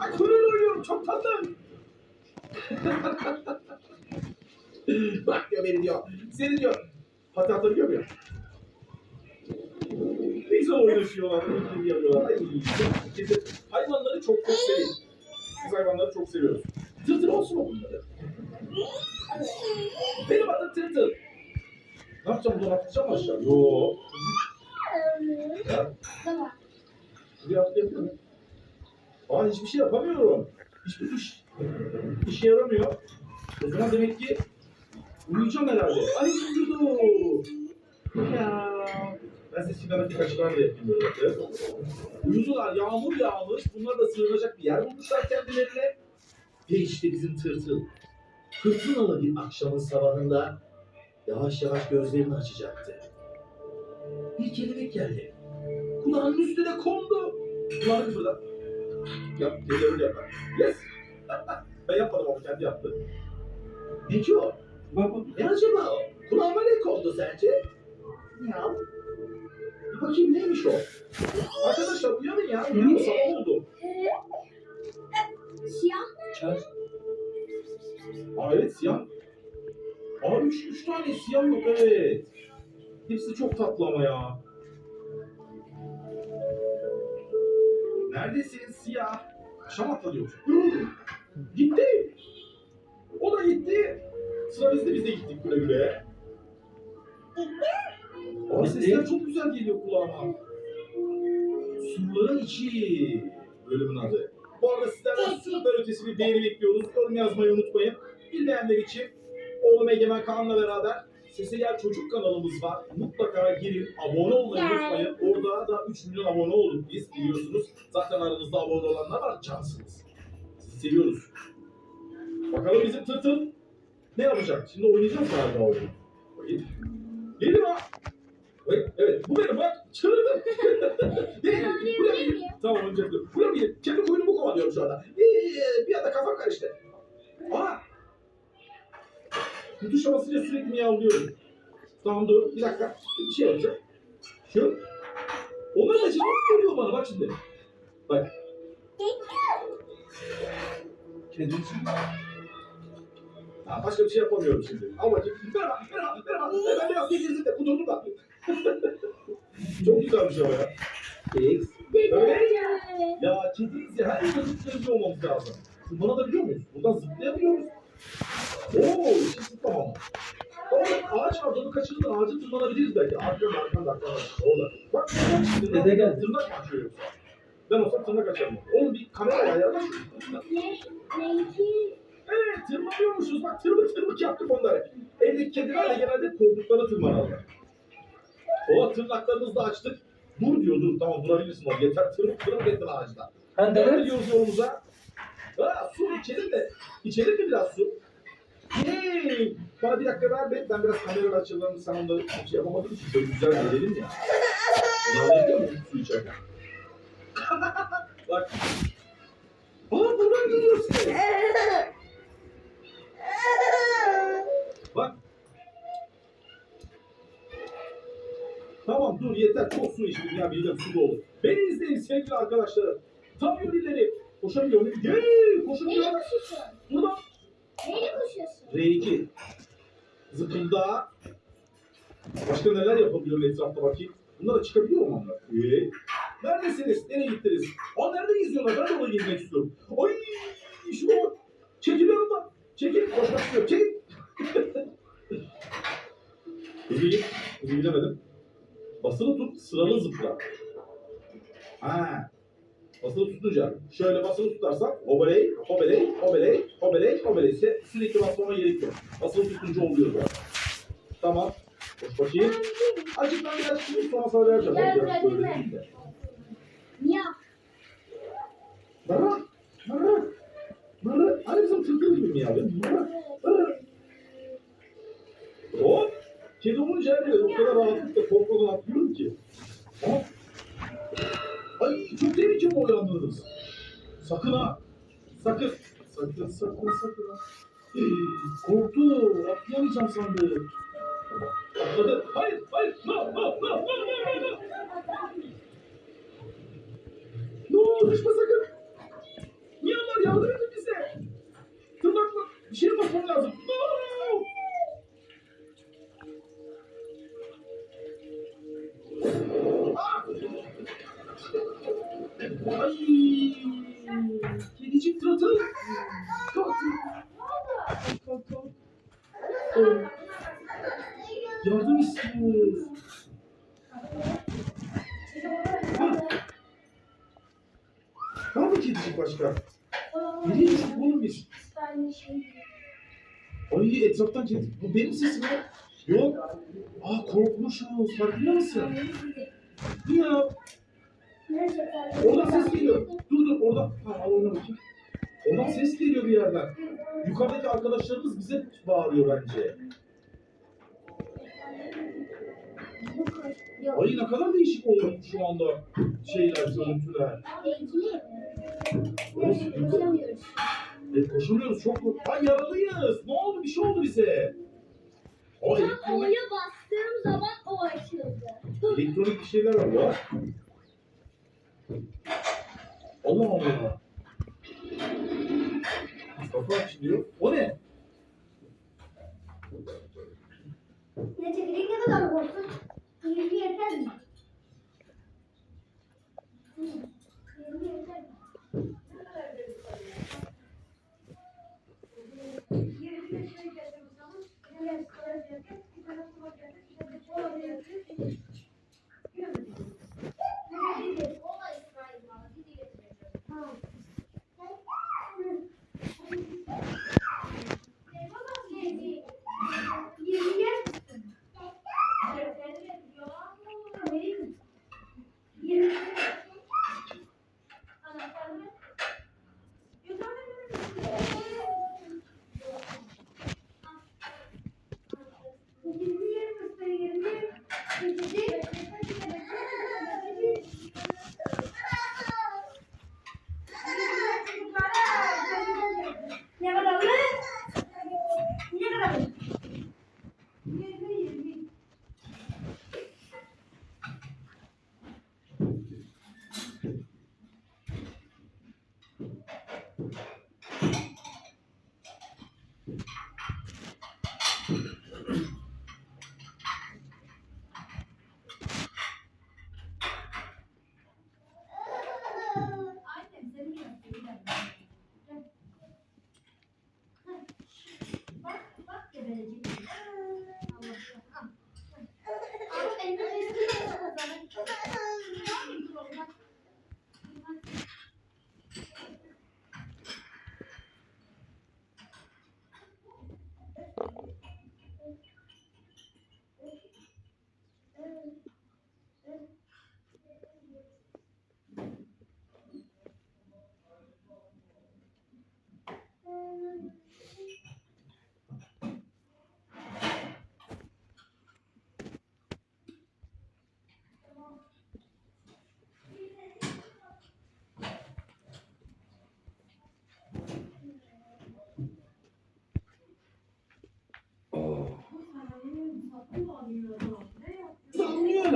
Bak böyle oynuyorum çok tatlı. Bak diyor beni diyor. Seni diyor. Atabiliyor muyum? Ne güzel oynaşıyorlar. Ne güzel yapıyorlar. Ay, kedi- hayvanları çok çok seviyoruz. Biz hayvanları çok seviyoruz. Tırtıl olsun mu bunları? Benim adım Tırtıl. Ne yapacağım buradan atlayacağım aşağı? Ya, Tamam. Şuraya atlayabiliyor muyum? Aa hiçbir şey yapamıyorum. Hiçbir iş işe yaramıyor. O zaman demek ki uyuyacağım herhalde. Ay uyudu. Ya. Ben size sigaretli kaşıklar da yapayım böyle. Uyudular. Yağmur yağmış. Bunlar da sığınacak bir yer bulmuşlar kendilerine. Ve işte bizim tırtıl. Fırtınalı bir akşamın sabahında yavaş yavaş gözlerini açacaktı. Bir kelebek geldi. Kulağının üstüne kondu. Kulağını kıpırdat. Yap, kedi öyle yapar. Yes. ben yapmadım onu, kendi yaptı. Ne ki o? Ne acaba o? Kulağıma ne kondu sence? Ya. Bir bakayım neymiş o? Arkadaşlar uyanın ya. Uyanın sabah oldu. Siyah. Çay. Aa evet siyah. Aa üç, üç tane siyah yok evet. Hepsi çok tatlı ama ya. Neredesin siyah? Akşam atlanıyor. gitti. O da gitti. Sıra bizde biz de gittik güle güle. Aa sesler çok güzel geliyor kulağıma. Surların içi bölümün adı. Bu arada sizlerden süper ötesi bir beğeni bekliyoruz. Yorum yazmayı unutmayın. Bilmeyenler için oğlum Egemen Kaan'la beraber Sese Gel Çocuk kanalımız var. Mutlaka girin, abone olmayı unutmayın. Orada da 3 milyon abone olduk biz biliyorsunuz. Zaten aranızda abone olanlar var, cansınız. Sizi seviyoruz. Bakalım bizim tırtıl ne yapacak? Şimdi oynayacağız galiba oyunu. Bakayım. Geliyor ha. Evet, bu benim bak. Çığırdım. Değil. Buraya bir, tamam önce dur. Buraya bir, kendi koyunumu kovalıyorum şu anda. Bir, bir anda kafam karıştı. Aa! Bu tuşa basınca sürekli miyavlıyorum. Tamam dur, bir dakika. Bir şey yapacağım. Şu. Onlar da cevap veriyor bana bak şimdi. Bak. Kedi için. Ha, başka bir şey yapamıyorum şimdi. Bakayım. Merhaba, merhaba, merhaba. Ben biraz gezdirdim de kudurdum da. Çok güzelmiş ama ya. X. Öyle. Ya kediyiz ya. Her yerde zıplayabiliyor olmamız lazım. Tırmanabiliyor muyuz? Buradan zıplayabiliyor muyuz? Oo, işi zıplamam. Orada ağaç var, onu kaçırdın. Ağacı tırmanabiliriz belki. Arkadan, arkadan, arkadan. Orada. Bak. Tırnak, Dede geldi. Tırnak mı açıyor yoksa? Ben olsam tırnak açarım. Oğlum bir kamera ayarla şunu. Ne? Rengi. Evet, tırmanıyormuşuz. Bak tırmık tırmık yaptık onları. Evdeki kediler de genelde koltuklara tırmanırlar. O tırnaklarımızı da açtık. Dur diyor, dur. Tamam durabilirsin orada. Yeter tırmık tırmık ettin ağaçta. Ben Devam de ediyoruz yolumuza. Ha, su içelim de. İçelim mi biraz su? Hey! Bana bir dakika ver be. Ben biraz kamera açılarını sen onları şey yapamadım ki. Şöyle güzel gelelim ya. Yanılıyor mu su içerken? Bak. Aa buradan geliyor ses. Bak. Tamam dur yeter çok su içtim ya midem su doldu. Beni izleyin sevgili arkadaşlarım. Tam yönleri koşamıyorum. Gel Neyle koşamıyorum. koşuyorsun? Buradan Neyle koşuyorsun? R2 zıpılda başka neler yapabiliyorum etrafta bakayım. Bunlar da çıkabiliyor mu onlar? Ee, neredesiniz? Nereye gittiniz? Aa nerede geziyorlar? Ben de oraya gezmek istiyorum. Ay şu bak. Çekil yanımdan. Çekil. Koşmak istiyorum. Çekil. Kuzuyu, kuzuyu bilemedim. Basılı tut, sıralı zıpla. Ha. Basılı tutunca şöyle basılı tutarsan hobeley, hobeley, hobeley, hobeley, hobeley ise sürekli basmama gerek yok. Basılı tutunca oluyor böyle. Tamam. Koş bakayım. Azıcık ben biraz şimdi sonra sana vereceğim. Gel Biraz böyle gel. değil de. Miyav. Bana, bana, bana. Hani bizim tırtıl gibi mi ya? Bana, bana. Hop. Kedi olunca her yere o kadar rahatlıkla korkmadan atlıyorum ki. Hop. Sakın ha. Sakın. Sakın sakın sakın ha. Ee, korktu. Atlayamayacağım sandı. Atladı. Hayır hayır. No no no no no no. No düşme sakın. Niye onlar yardım edin bize. Tırnakla bir şeye bakmam lazım. Var mı kedicik başka? Nereye düştük oğlum biz? Ay etraftan kedi. Bu benim sesim ya. Yok. Aa korkmuşuz. Farkında mısın? Ya. Oradan ses geliyor. Dur dur orada. Ha al ona bakayım. Oradan ses geliyor bir yerden. Yukarıdaki arkadaşlarımız bize bağırıyor bence. Ay ne kadar değişik oldu şu anda şeyler, görüntüler. E, koşamıyoruz çok. Ay yaralıyız. Ne oldu? Bir şey oldu bize. O Tam elektronik, O'ya bastığım zaman o açıldı. elektronik bir şeyler var ya. Allah Allah. Kapı açılıyor. O ne? Ne çekirdek ne kadar korkun? Yirmi yeter mi? Yirmi yeter mi? Ne kadar mı? Ne kadar mı? Yirmi, yirmi. Anlıyor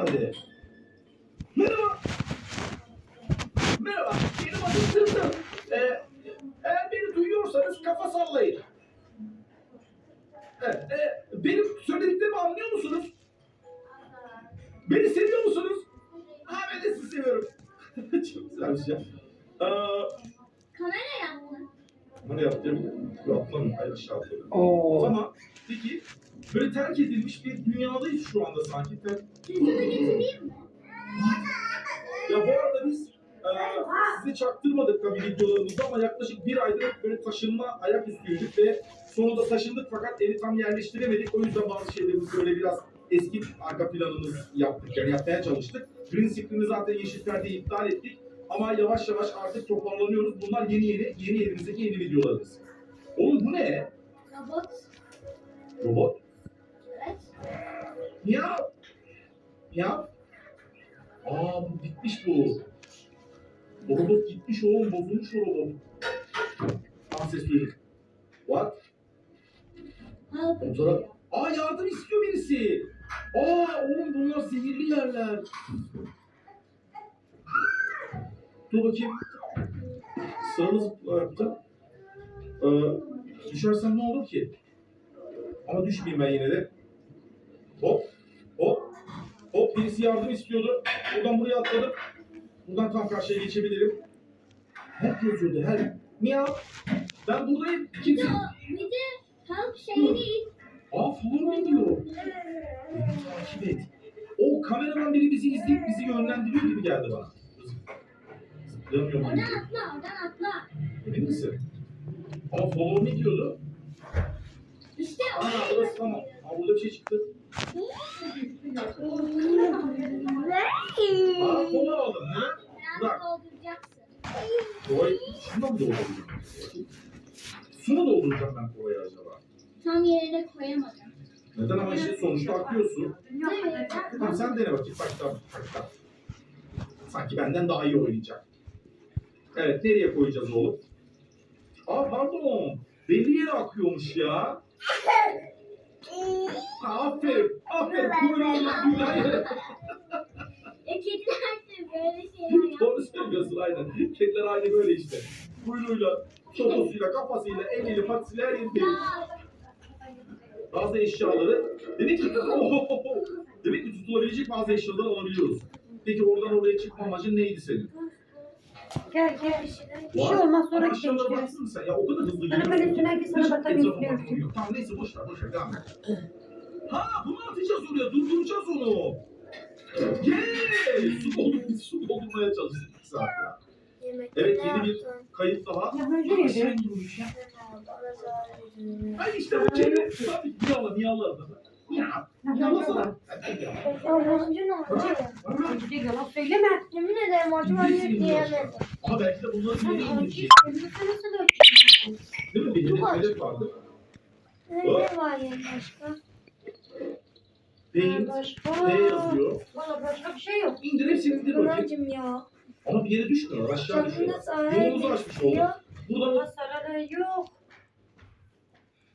herhalde. Merhaba. Merhaba. Benim adım Tırtıl. Ee, eğer beni duyuyorsanız kafa sallayın. Evet, e, benim söylediklerimi anlıyor musunuz? Beni seviyor musunuz? Ha ben de sizi seviyorum. Çok güzelmiş ya. Ee, Kamera yaptın. bunu yaptım. Yapmam. Hayır aşağı atladım. Oo. Tamam. Peki böyle terk edilmiş bir dünyadayız şu anda sanki. Ter- Yüzümü getireyim mi? Ya bu arada biz e, size çaktırmadık tabii videolarımızda ama yaklaşık bir aydır hep böyle taşınma ayak üstüydük ve sonunda taşındık fakat evi tam yerleştiremedik. O yüzden bazı şeylerimizi böyle biraz eski arka planımız yaptık yani yapmaya çalıştık. Green screen'i zaten Yeşilter'de iptal ettik. Ama yavaş yavaş artık toparlanıyoruz. Bunlar yeni yeni, yeni evimizdeki yeni videolarımız. Oğlum bu ne? Robot. Robot. Evet. Ya. Ya. Aa bu bitmiş bu. O robot gitmiş oğlum bozulmuş o robot. Duydum. What? Ha, Fotoğraf. Aa yardım istiyor birisi. Aa oğlum bunlar zehirli yerler. Dur bakayım. Sağını zıpla yaptım. Ee, düşersem ne olur ki? Ama düşmeyeyim ben yine de. Hop. Hop. Hop birisi yardım istiyordu. Buradan buraya atladım. Buradan tam karşıya geçebilirim. Hep yazıyordu her. Miyav. Ben buradayım. Kimse. Bir de help şey değil. Aa me diyor. Beni takip et. O kameraman biri bizi izleyip bizi yönlendiriyor gibi geldi bana. Zıplayamıyorum. Oradan atla, oradan atla. Emin misin? Ama follow me diyordu. Aa burası tamam. Aa burada bir şey çıktı. Aa kola aldım. Ne? Ayağını dolduracaksın. Kolayı şundan mı dolduracağım? Su mu dolduracağım ben kolayı acaba? Tam yerine koyamadım. Neden ama işte sonuçta akıyor su. Evet. Tamam sen dene bakayım. Bak tamam. Bak, tamam. Sanki benden daha iyi oynayacak. Evet nereye koyacağız oğlum? Aa pardon. Belli yere akıyormuş ya. Aferin. Aferin. Kuyruğuna. E kediler de böyle şeyler yapıyor. Doğru söylüyorsun aynen. Kediler aynı böyle işte. Kuyruğuyla, totosuyla, kafasıyla, eliyle, patisiyle her yeri deliyor. Bazı eşyaları demek ki Ohohoho! demek ki tutulabilecek bazı eşyaları alabiliyoruz. Peki oradan oraya çıkma amacın neydi senin? Gel gel. Bir şey olmaz sonra Ama aşağılara geçeriz. baksana sen ya o kadar hızlı Bana gidiyorsun. böyle sürekli sana etrafa bakmıyor. Tamam neyse boş ver boş ver devam et. Ha bunu atacağız oraya durduracağız onu. Yeee! Su doldur, biz su doldurmaya çalıştık bir saat ya. Evet yeni bir kayıt daha. Ya indirmiş ya. Ay işte bu kedi. Tabii ki yalan yalan. Hedef vardı. Ne var ya başka? Bir şey yok. İndir hepsini indir bakayım. Pınar'cım ya. Ama yere düşmüyor. Aşağı düşüyor. Yolumuzu açmış olduk. getiriyor. Buradan Ama sana da yok.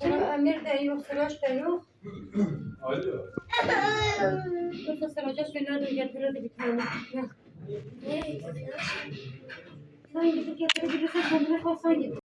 Sana Emir de yok, Sıraç da yok. Alo. Yoksa Sıraç'a söylerdim getirirdi bir tane. Ne? Sen gidip getirebilirsen kendine kalsan git.